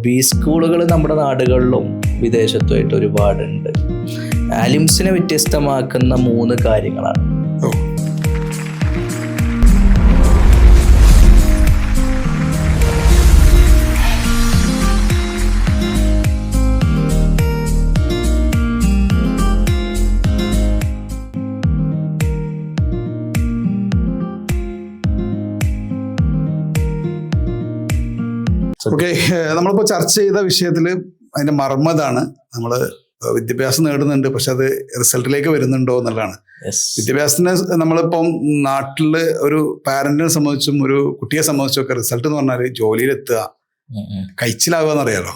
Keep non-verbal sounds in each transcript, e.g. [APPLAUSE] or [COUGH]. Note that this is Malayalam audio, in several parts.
ബി സ്കൂളുകൾ നമ്മുടെ നാടുകളിലും വിദേശത്തുമായിട്ട് ഒരുപാടുണ്ട്. ആലിംസിനെ വ്യത്യസ്തമാക്കുന്ന മൂന്ന് കാര്യങ്ങളാണ്. ഓക്കെ നമ്മളിപ്പോൾ ചർച്ച ചെയ്ത വിഷയത്തിൽ അതിന്റെ മർമ്മതാണ്. നമ്മൾ വിദ്യാഭ്യാസം നേടുന്നുണ്ട് പക്ഷെ അത് റിസൾട്ടിലേക്ക് വരുന്നുണ്ടോ എന്നുള്ളതാണ്. യെസ് വിദ്യാഭ്യാസത്തിന് നമ്മളിപ്പം നാട്ടിൽ ഒരു പാരന്റിനെ സംബന്ധിച്ചും ഒരു കുട്ടിയെ സംബന്ധിച്ചും ഒക്കെ റിസൾട്ട് എന്ന് പറഞ്ഞാൽ ജോലിയിലെത്തുക. കഴിച്ചിലാവുക എന്നറിയാലോ?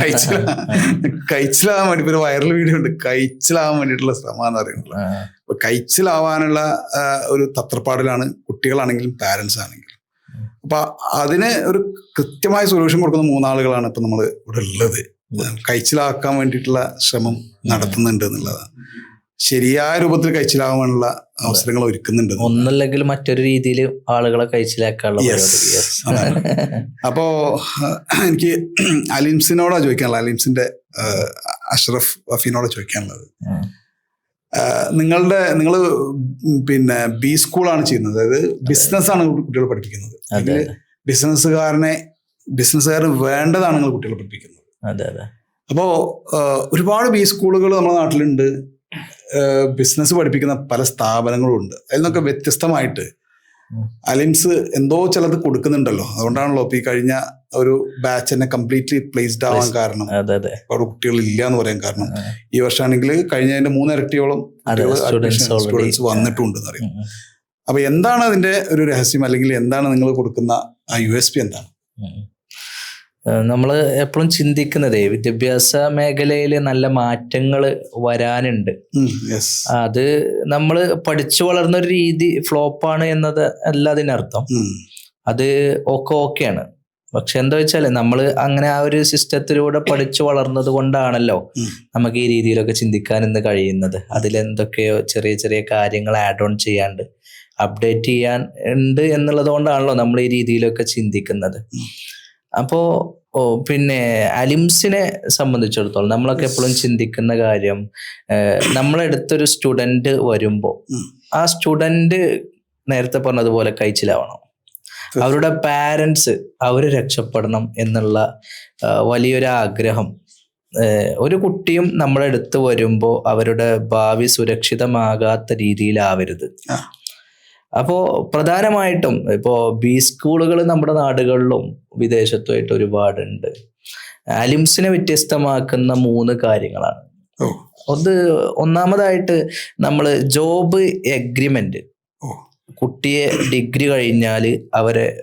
കഴിച്ചില [LAUGHS] കഴിച്ചിലാവാൻ വേണ്ടി ഒരു വൈറൽ വീഡിയോ ഉണ്ട്. കഴിച്ചിലാവാൻ വേണ്ടിയിട്ടുള്ള ശ്രമം എന്ന് പറയുന്നത്. അപ്പൊ കഴിച്ചിലാവാനുള്ള ഒരു തത്രപ്പാടിലാണ് കുട്ടികളാണെങ്കിലും പാരന്റ്സ് ആണെങ്കിലും. അപ്പൊ അതിന് ഒരു കൃത്യമായ സൊല്യൂഷൻ കൊടുക്കുന്ന മൂന്നാളുകളാണ് ഇപ്പൊ നമ്മൾ ഇവിടെ ഉള്ളത്. കഴിച്ചിലാക്കാൻ വേണ്ടിയിട്ടുള്ള ശ്രമം നടത്തുന്നുണ്ട് എന്നുള്ളതാണ്. ശരിയായ രൂപത്തിൽ കഴിച്ചിലാവാനുള്ള അവസരങ്ങൾ ഒരുക്കുന്നുണ്ട്. ഒന്നല്ലെങ്കിൽ മറ്റൊരു രീതിയിൽ ആളുകളെ കഴിച്ചിലാക്കാനുള്ള. അപ്പോ എനിക്ക് അലിംസിനോടാ ചോദിക്കാനുള്ളത്. അലിംസിന്റെ അഷ്റഫ് വഫീനോടാ ചോദിക്കാനുള്ളത്. നിങ്ങളുടെ നിങ്ങൾ പിന്നെ ബി സ്കൂളാണ് ചെയ്യുന്നത്. അതായത് ബിസിനസ് ആണ് കുട്ടികളെ പഠിപ്പിക്കുന്നത്. അതിൽ ബിസിനസ്സുകാരനെ ബിസിനസ്സുകാരന് വേണ്ടതാണ് നിങ്ങൾ കുട്ടികളെ പഠിപ്പിക്കുന്നത്. അതെ അതെ. അപ്പോ ഒരുപാട് ബി സ്കൂളുകൾ നമ്മുടെ നാട്ടിലുണ്ട്. ബിസിനസ് പഠിപ്പിക്കുന്ന പല സ്ഥാപനങ്ങളും ഉണ്ട് അതിൽ നിന്നൊക്കെ വ്യത്യസ്തമായിട്ട് അലിംസ് എന്തോ ചിലത് കൊടുക്കുന്നുണ്ടല്ലോ. അതുകൊണ്ടാണല്ലോ ഇപ്പൊ ഈ കഴിഞ്ഞ ഒരു ബാച്ച് തന്നെ കംപ്ലീറ്റ്ലി പ്ലേസ്ഡ് ആവാൻ കാരണം. അവിടെ കുട്ടികൾ ഇല്ല എന്ന് പറയാൻ കാരണം. ഈ വർഷമാണെങ്കിൽ കഴിഞ്ഞതിന്റെ മൂന്നിരട്ടിയോളം സ്റ്റുഡൻസ് വന്നിട്ടുണ്ട് അറിയാം അപ്പൊ എന്താണ് അതിന്റെ ഒരു രഹസ്യം? അല്ലെങ്കിൽ എന്താണ് നിങ്ങൾ കൊടുക്കുന്ന ആ യു എസ് പി എന്താണ്? നമ്മൾ എപ്പോഴും ചിന്തിക്കുന്നതേ വിദ്യാഭ്യാസ മേഖലയിൽ നല്ല മാറ്റങ്ങൾ വരാനുണ്ട്. അത് നമ്മൾ പഠിച്ചു വളർന്ന ഒരു രീതി ഫ്ലോപ്പാണ് എന്നത് അല്ല അതിനർത്ഥം അത് ഒക്കെ ഓക്കെയാണ്. പക്ഷെ എന്താ വെച്ചാൽ നമ്മൾ അങ്ങനെ ആ ഒരു സിസ്റ്റത്തിലൂടെ പഠിച്ചു വളർന്നത് കൊണ്ടാണല്ലോ നമുക്ക് ഈ രീതിയിലൊക്കെ ചിന്തിക്കാൻ ഇന്ന് കഴിയുന്നത്. അതിലെന്തൊക്കെയോ ചെറിയ ചെറിയ കാര്യങ്ങൾ ആഡ് ഓൺ ചെയ്യാണ്ട് അപ്ഡേറ്റ് ചെയ്യാൻ ഉണ്ട് എന്നുള്ളത് കൊണ്ടാണല്ലോ നമ്മൾ ഈ രീതിയിലൊക്കെ ചിന്തിക്കുന്നത്. അപ്പോ ഓ പിന്നെ അലിംസിനെ സംബന്ധിച്ചിടത്തോളം നമ്മളൊക്കെ എപ്പോഴും ചിന്തിക്കുന്ന കാര്യം നമ്മളെടുത്തൊരു സ്റ്റുഡന്റ് വരുമ്പോൾ ആ സ്റ്റുഡന്റ് നേരത്തെ പറഞ്ഞതുപോലെ കഴിച്ചിലാവണം. അവരുടെ പാരൻസ് അവർ രക്ഷപ്പെടണം എന്നുള്ള വലിയൊരു ആഗ്രഹം. ഒരു കുട്ടിയും നമ്മളെടുത്ത് അടുത്ത് വരുമ്പോൾ അവരുടെ ഭാവി സുരക്ഷിതമാകാത്ത രീതിയിലാവരുത്. ആ. അപ്പോ പ്രധാനമായിട്ടും ഇപ്പോൾ ബി സ്കൂളുകൾ നമ്മുടെ നാടുകളിലും വിദേശത്തുമായിട്ട് ഒരുപാടുണ്ട്. അലിംസിനെ വ്യത്യസ്തമാക്കുന്ന മൂന്ന് കാര്യങ്ങളാണ്. ഒന്ന് ഒന്നാമതായിട്ട് നമ്മൾ ജോബ് എഗ്രിമെന്റ്. കുട്ടിയെ ഡിഗ്രി കഴിഞ്ഞാൽ അവരെ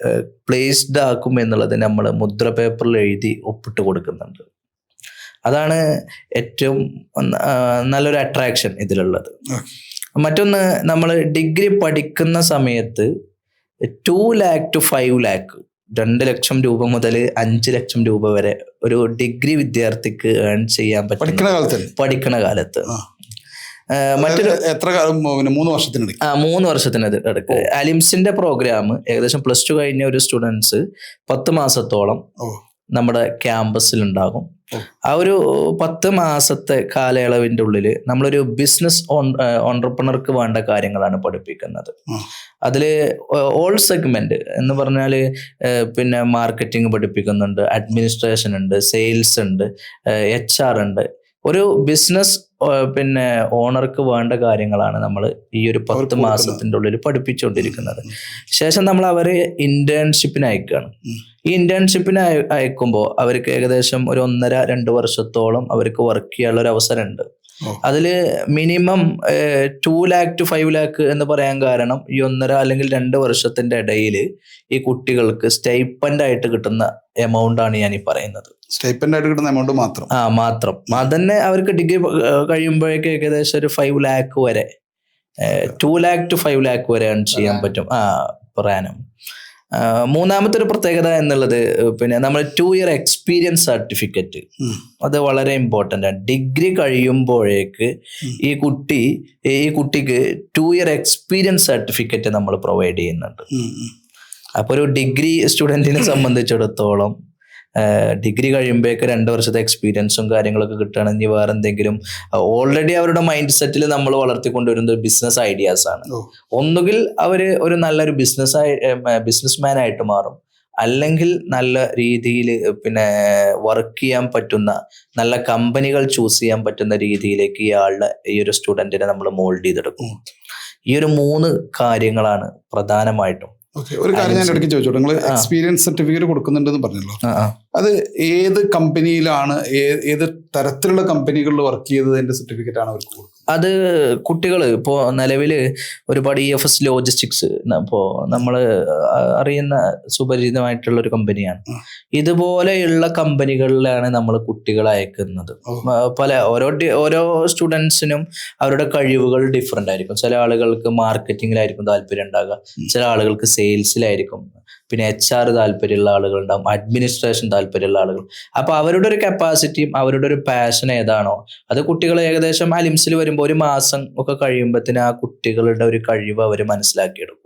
പ്ലേസ്ഡ് ആക്കും എന്നുള്ളത് നമ്മൾ മുദ്ര പേപ്പറിൽ എഴുതി ഒപ്പിട്ട് കൊടുക്കുന്നുണ്ട്. അതാണ് ഏറ്റവും നല്ലൊരു അട്രാക്ഷൻ ഇതിലുള്ളത്. മറ്റൊന്ന് നമ്മൾ ഡിഗ്രി പഠിക്കുന്ന സമയത്ത് two lakh two five lakh രണ്ട് ലക്ഷം രൂപ മുതൽ അഞ്ച് ലക്ഷം രൂപ വരെ ഒരു ഡിഗ്രി വിദ്യാർത്ഥിക്ക് ഏൺ ചെയ്യാൻ പഠിക്കുന്ന പറ്റും കാലത്ത്? പഠിക്കുന്ന പഠിക്കണ കാലത്ത്. ആ. ആ, മറ്റൊരു എത്ര കാലം മൂന്ന് വർഷത്തിനിടയ്ക്ക്? ആ മൂന്ന് വർഷത്തിന് എടുക്കുക അലിംസിന്റെ പ്രോഗ്രാം ഏകദേശം പ്ലസ് ടു കഴിഞ്ഞ ഒരു സ്റ്റുഡൻസ് പത്ത് മാസത്തോളം നമ്മുടെ ക്യാമ്പസിൽ ഉണ്ടാകും. ആ ഒരു പത്ത് മാസത്തെ കാലയളവിന്റെ ഉള്ളിൽ നമ്മളൊരു ബിസിനസ് ഓണ്ടർപ്രണർക്ക് വേണ്ട കാര്യങ്ങളാണ് പഠിപ്പിക്കുന്നത്. അതിൽ അതിൽ ഓൾ സെഗ്മെന്റ് എന്ന് പറഞ്ഞാൽ പിന്നെ മാർക്കറ്റിംഗ് പഠിപ്പിക്കുന്നുണ്ട് അഡ്മിനിസ്ട്രേഷൻ ഉണ്ട് സെയിൽസ് ഉണ്ട് എച്ച് ആർ ഉണ്ട്. ഒരു ബിസിനസ് പിന്നെ ഓണർക്ക് വേണ്ട കാര്യങ്ങളാണ് നമ്മൾ ഈ ഒരു പത്ത് മാസത്തിന്റെ ഉള്ളിൽ പഠിപ്പിച്ചുകൊണ്ടിരിക്കുന്നത്. ശേഷം നമ്മൾ അവരെ ഇന്റേൺഷിപ്പിന് അയക്കുകയാണ് ഈ ഇന്റേൺഷിപ്പിന് അയക്കുമ്പോൾ അവർക്ക് ഏകദേശം ഒരു ഒന്നര രണ്ട് വർഷത്തോളം അവർക്ക് വർക്ക് ചെയ്യാനുള്ള ഒരു അവസരമുണ്ട്. ഓ. അതിൽ minimum two lakh two five lakh എന്ന് പറയാൻ കാരണം ഈ ഒന്നര അല്ലെങ്കിൽ രണ്ട് വർഷത്തിന്റെ ഇടയിൽ ഈ കുട്ടികൾക്ക് സ്റ്റൈപ്പൻഡ് ആയിട്ട് കിട്ടുന്ന എമൗണ്ട് ആണ് ഞാൻ ഈ പറയുന്നത്. സ്റ്റൈപ്പൻഡ് ആയിട്ട് കിട്ടുന്ന എമൗണ്ട് മാത്രം? ആ മാത്രം. അതന്നെ അവർക്ക് ഡിഗ്രി കഴിയുമ്പോഴേക്ക് ഏകദേശം ഒരു ഫൈവ് ലാക്ക് വരെ two lakh two five lakh വരെ ചെയ്യാൻ പറ്റും. ആ പറയാനും. മൂന്നാമത്തെ ഒരു പ്രത്യേകത എന്നുള്ളത് പിന്നെ നമ്മൾ ടു ഇയർ എക്സ്പീരിയൻസ് സർട്ടിഫിക്കറ്റ് അത് വളരെ ഇമ്പോർട്ടന്റ് ആണ്. ഡിഗ്രി കഴിയുമ്പോഴേക്ക് ഈ കുട്ടി ഈ കുട്ടിക്ക് ടു ഇയർ എക്സ്പീരിയൻസ് സർട്ടിഫിക്കറ്റ് നമ്മൾ പ്രൊവൈഡ് ചെയ്യുന്നുണ്ട്. ഉം. ഒരു ഡിഗ്രി സ്റ്റുഡന്റിനെ സംബന്ധിച്ചിടത്തോളം ഡിഗ്രി കഴിയുമ്പോഴേക്ക് രണ്ട് വർഷത്തെ എക്സ്പീരിയൻസും കാര്യങ്ങളൊക്കെ കിട്ടുകയാണെങ്കിൽ വേറെ എന്തെങ്കിലും ഓൾറെഡി അവരുടെ മൈൻഡ് സെറ്റിൽ നമ്മൾ വളർത്തിക്കൊണ്ടുവരുന്നത് ബിസിനസ് ഐഡിയാസ് ആണ്. ഒന്നുകിൽ അവർ ഒരു നല്ലൊരു ബിസിനസ് ബിസിനസ് മാൻ ആയിട്ട് മാറും. അല്ലെങ്കിൽ നല്ല രീതിയിൽ പിന്നെ വർക്ക് ചെയ്യാൻ പറ്റുന്ന നല്ല കമ്പനികൾ ചൂസ് ചെയ്യാൻ പറ്റുന്ന രീതിയിലേക്ക് ഇയാളുടെ ഈ ഒരു സ്റ്റുഡന്റിനെ നമ്മൾ മോൾഡ് ചെയ്തെടുക്കും. ഈ ഒരു മൂന്ന് കാര്യങ്ങളാണ് പ്രധാനമായിട്ടും. ഓക്കെ ഒരു കാര്യം ഞാൻ ഇടയ്ക്ക് ചോദിച്ചോട്ടെ? നിങ്ങൾ എക്സ്പീരിയൻസ് സർട്ടിഫിക്കറ്റ് കൊടുക്കുന്നുണ്ടെന്ന് പറഞ്ഞല്ലോ. അത് ഏത് കമ്പനിയിലാണ് ഏത് തരത്തിലുള്ള കമ്പനികളിൽ വർക്ക് ചെയ്തതിന്റെ സർട്ടിഫിക്കറ്റ് ആണ് അവർക്ക് കൊടുക്കുന്നത്? അത് കുട്ടികൾ ഇപ്പോൾ നിലവിൽ ഒരുപാട് ഇ എഫ് എസ് ലോജിസ്റ്റിക്സ് ഇപ്പോൾ നമ്മൾ അറിയുന്ന സുപരിചിതമായിട്ടുള്ള ഒരു കമ്പനിയാണ് ഇതുപോലെയുള്ള കമ്പനികളിലാണ് നമ്മൾ കുട്ടികളെ അയക്കുന്നത്. പല ഓരോ ഓരോ സ്റ്റുഡൻസിനും അവരുടെ കഴിവുകൾ ഡിഫറെന്റ് ആയിരിക്കും. ചില ആളുകൾക്ക് മാർക്കറ്റിങ്ങിലായിരിക്കും താല്പര്യം ഉണ്ടാകുക ചില ആളുകൾക്ക് സെയിൽസിലായിരിക്കും പിന്നെ എച്ച് ആർ താല്പര്യമുള്ള ആളുകളുണ്ടാവും അഡ്മിനിസ്ട്രേഷൻ താല്പര്യമുള്ള ആളുകൾ. അപ്പൊ അവരുടെ ഒരു കപ്പാസിറ്റിയും അവരുടെ ഒരു പാഷൻ ഏതാണോ അത് കുട്ടികൾ ഏകദേശം അലിംസിൽ വരുമ്പോൾ ഒരു മാസം ഒക്കെ കഴിയുമ്പോഴത്തേന് ആ കുട്ടികളുടെ ഒരു കഴിവ് അവർ മനസ്സിലാക്കിയെടുക്കും.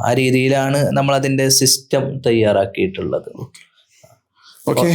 ആ രീതിയിലാണ് നമ്മൾ അതിന്റെ സിസ്റ്റം തയ്യാറാക്കിയിട്ടുള്ളത് ഓക്കെ